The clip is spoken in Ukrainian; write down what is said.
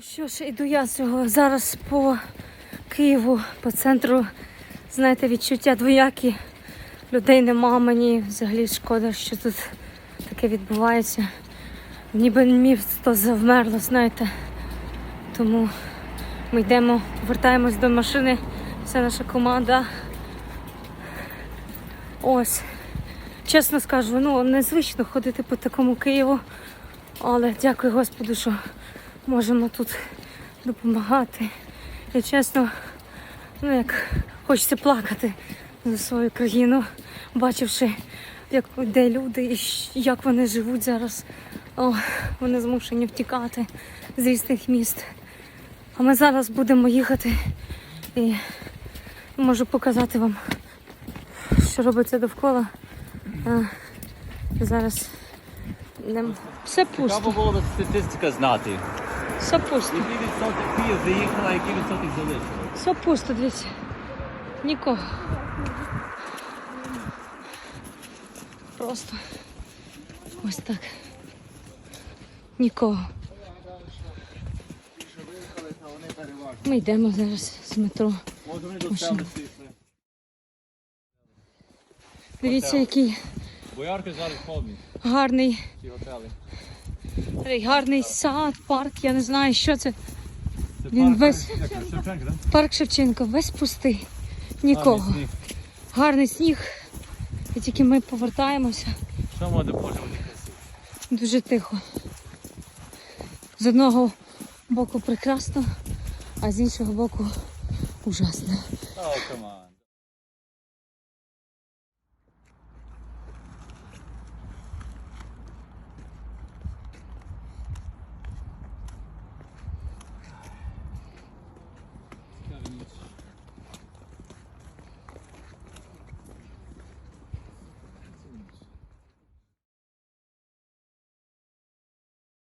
Що ж, іду я цього зараз по Києву, по центру. Знаєте, відчуття двоякі. Людей нема, мені взагалі шкода, що тут таке відбувається. Ніби місто завмерло, знаєте. Тому ми йдемо, повертаємось до машини. Вся наша команда. Ось. Чесно скажу, ну незвично ходити по такому Києву. Але дякую Господу, що можемо тут допомагати. Я чесно, ну як хочеться плакати за свою країну, бачивши, як де люди і як вони живуть зараз. О, вони змушені втікати з різних міст. А ми зараз будемо їхати і можу показати вам, що робиться довкола. А, зараз йдемо. Все Цікаво пусто. було б статистика знати. Все пусто. Який відсоток Київ заїхала, який відсоток залишили. Все пусто, дивіться. Нікого. Просто ось так. Нікого. Ми йдемо зараз з метро. Себе Дивіться, який Боярки зараз повні, гарний, ці готели. Такий гарний сад, парк, я не знаю, що це. Це Він парк, весь- да? Парк Шевченка, весь пустий. Нікого. Гарний сніг. Гарний сніг. І тільки ми повертаємося. Що може Боже. Дуже тихо. З одного боку прекрасно, а з іншого боку ужасно. О, команд.